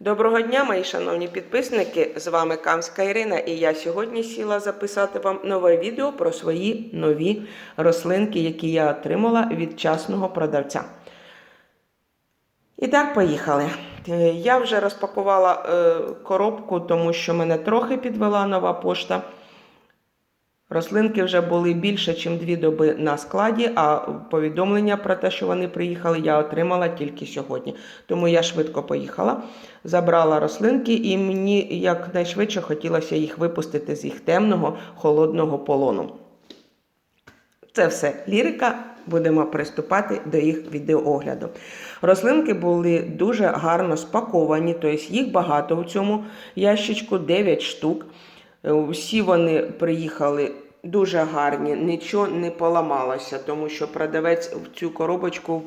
Доброго дня, мої шановні підписники! З вами Камська Ірина, і я сьогодні сіла записати вам нове відео про свої нові рослинки, які я отримала від частного продавця. І так, поїхали. Е, Я вже розпакувала е, коробку, тому що мене трохи підвела нова пошта. Рослинки вже були більше, ніж дві доби на складі, а повідомлення про те, що вони приїхали, я отримала тільки сьогодні. Тому я швидко поїхала, забрала рослинки, і мені якнайшвидше хотілося їх випустити з їх темного, холодного полону. Це все лірика. Будемо приступати до їх відеоогляду. Рослинки були дуже гарно спаковані, тобто їх багато в цьому ящичку 9 штук. Всі вони приїхали дуже гарні, нічого не поламалося, тому що продавець в цю коробочку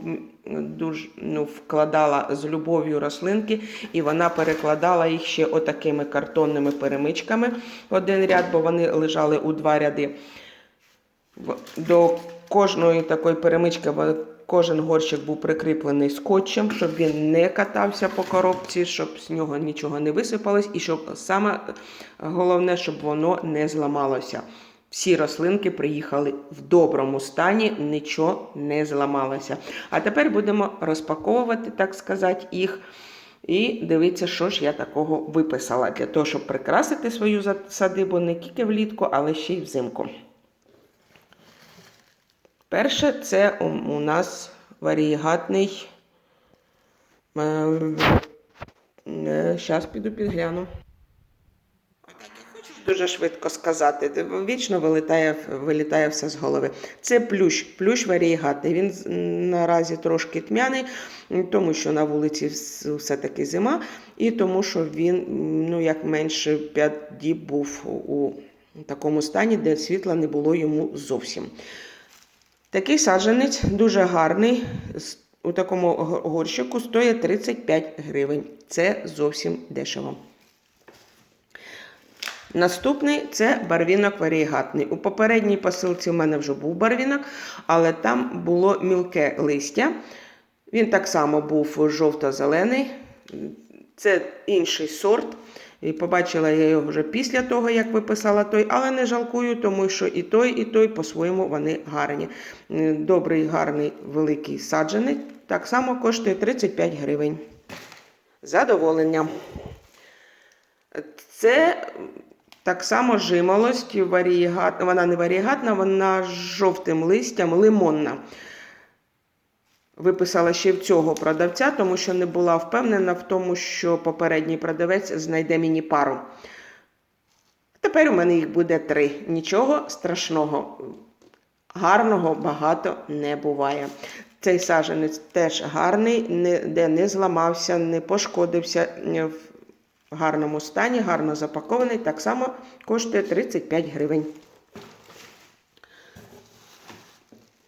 дуже ну, вкладала з любов'ю рослинки, і вона перекладала їх ще отакими картонними перемичками один ряд, бо вони лежали у два ряди. До кожної такої перемички кожен горщик був прикріплений скотчем, щоб він не катався по коробці, щоб з нього нічого не висипалось, і щоб саме головне, щоб воно не зламалося. Всі рослинки приїхали в доброму стані, нічого не зламалося. А тепер будемо розпаковувати, так сказати, їх. І дивіться, що ж я такого виписала для того, щоб прикрасити свою садибу не тільки влітку, але ще й взимку. Перше, це у нас варієгатний. Зараз піду підгляну. Хочеш дуже швидко сказати, вічно вилітає, вилітає все з голови. Це плющ, плющ варієгатний. Він наразі трошки тьмяний, тому що на вулиці все-таки зима, і тому що він ну, як менше 5 діб був у такому стані, де світла не було йому зовсім. Такий саджанець дуже гарний. У такому горщику стоїть 35 гривень. Це зовсім дешево. Наступний це барвінок варієгатний. У попередній посилці в мене вже був барвінок, але там було мілке листя. Він так само був жовто-зелений. Це інший сорт. І побачила я його вже після того, як виписала той, але не жалкую, тому що і той, і той по-своєму вони гарні. Добрий, гарний великий саджаний. Так само коштує 35 гривень. Задоволення. Це так само жимолость, варієгат... вона не варієгатна, вона з жовтим листям, лимонна. Виписала ще в цього продавця, тому що не була впевнена в тому, що попередній продавець знайде мені пару. Тепер у мене їх буде три. Нічого страшного, гарного багато не буває. Цей саженець теж гарний, де не зламався, не пошкодився в гарному стані, гарно запакований. Так само коштує 35 гривень.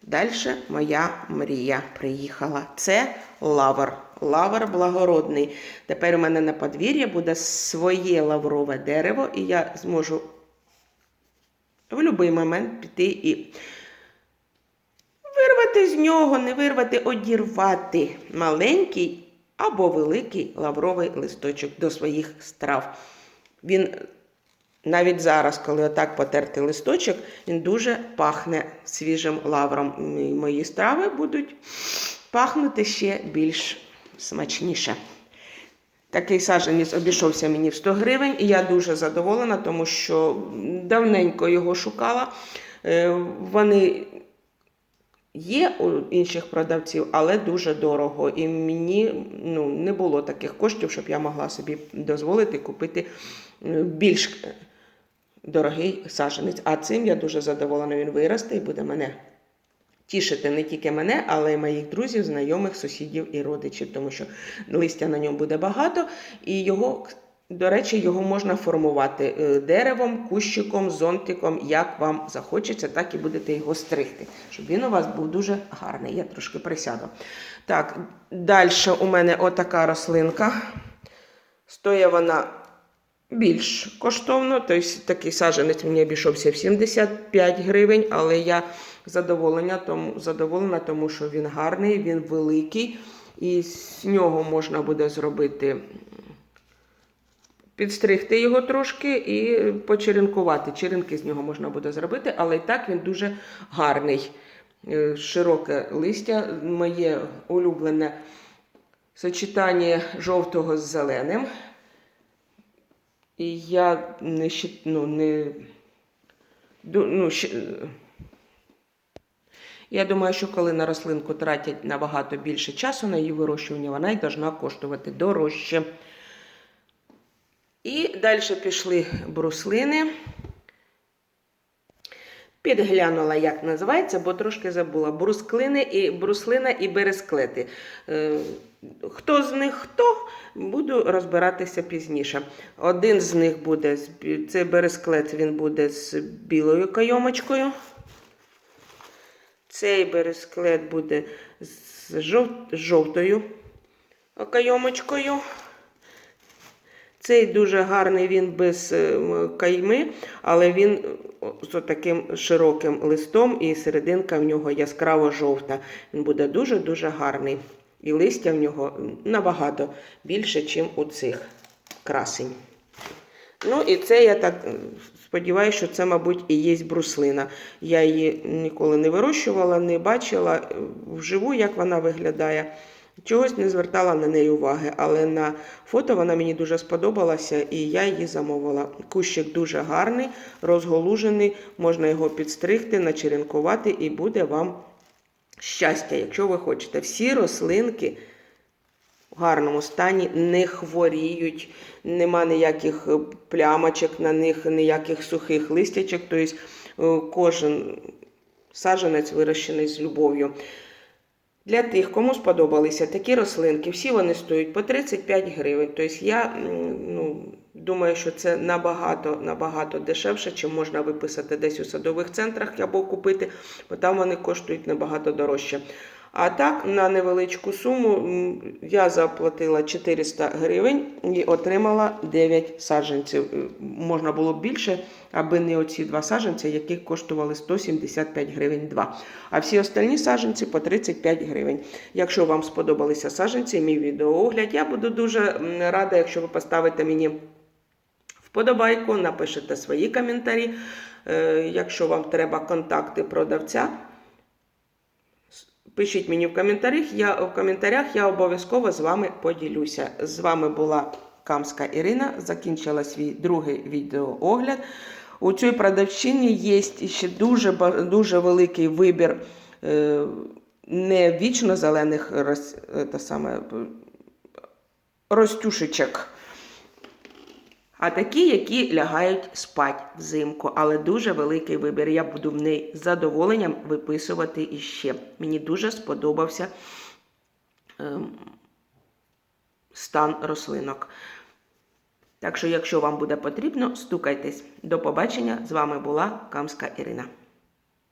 Далі моя мрія приїхала. Це лавр. Лавр благородний. Тепер у мене на подвір'ї буде своє лаврове дерево, і я зможу в будь-який момент піти і вирвати з нього, не вирвати, одірвати маленький або великий лавровий листочок до своїх страв. Він навіть зараз, коли отак потерти листочок, він дуже пахне свіжим лавром. І мої страви будуть пахнути ще більш смачніше. Такий саджанець обійшовся мені в 100 гривень, і я дуже задоволена, тому що давненько його шукала. Вони є у інших продавців, але дуже дорого. І мені ну, не було таких коштів, щоб я могла собі дозволити купити більш дорогий саджанець. А цим я дуже задоволена, він виросте і буде мене тішити не тільки мене, але й моїх друзів, знайомих, сусідів і родичів, тому що листя на ньому буде багато, і його. До речі, його можна формувати деревом, кущиком, зонтиком, як вам захочеться, так і будете його стригти, щоб він у вас був дуже гарний. Я трошки присяду. Так, далі у мене отака рослинка. Стоїть вона більш коштовно, тобто такий саджанець мені обійшовся в 75 гривень, але я задоволена тому, задоволена, тому що він гарний, він великий, і з нього можна буде зробити підстригти його трошки і почеренкувати. Черенки з нього можна буде зробити, але і так він дуже гарний. Е, Широке листя, моє улюблене сочетання жовтого з зеленим. І я не, ну, не ну, я думаю, що коли на рослинку тратять набагато більше часу на її вирощування, вона й должна коштувати дорожче. І далі пішли бруслини. Підглянула, як називається, бо трошки забула. Брусклини і бруслина і бересклети. Е, Хто з них хто, буду розбиратися пізніше. Один з них буде це бересклет, він буде з білою кайомочкою. Цей бересклет буде з жовтою кайомочкою. Цей дуже гарний, він без е, кайми, але він з таким широким листом, і серединка в нього яскраво жовта. Він буде дуже-дуже гарний. І листя в нього набагато більше, ніж у цих красень. Ну і це я так сподіваюся, що це, мабуть, і є бруслина. Я її ніколи не вирощувала, не бачила е, вживу, як вона виглядає. Чогось не звертала на неї уваги, але на фото вона мені дуже сподобалася і я її замовила. Кущик дуже гарний, розголужений, можна його підстригти, начеренкувати і буде вам щастя, якщо ви хочете. Всі рослинки в гарному стані не хворіють, нема ніяких е, плямочок на них, ніяких сухих листячок. Тобто е, кожен саджанець вирощений з любов'ю. Для тих, кому сподобалися такі рослинки, всі вони стоять по 35 гривень. Тобто я ну, думаю, що це набагато, набагато дешевше, чим можна виписати десь у садових центрах або купити, бо там вони коштують набагато дорожче. А так, на невеличку суму я заплатила 400 гривень і отримала 9 саджанців. Е, Можна було б більше, аби не оці два саджанці, які коштували 175 гривень два. А всі остальні саджанці по 35 гривень. Якщо вам сподобалися саджанці, мій відеоогляд, я буду дуже рада, якщо ви поставите мені вподобайку, напишете свої коментарі. Е, Якщо вам треба контакти продавця, Пишіть мені в коментарях, я в коментарях я обов'язково з вами поділюся. З вами була Камська Ірина. Закінчила свій другий відеоогляд. У цій продавчині є ще дуже, дуже великий вибір е, не вічно зелених роз, е, саме, розтюшечок. А такі, які лягають спать взимку, але дуже великий вибір. Я буду в неї з задоволенням виписувати іще. Мені дуже сподобався ем, стан рослинок. Так що, якщо вам буде потрібно, стукайтесь. До побачення. З вами була Камська Ірина.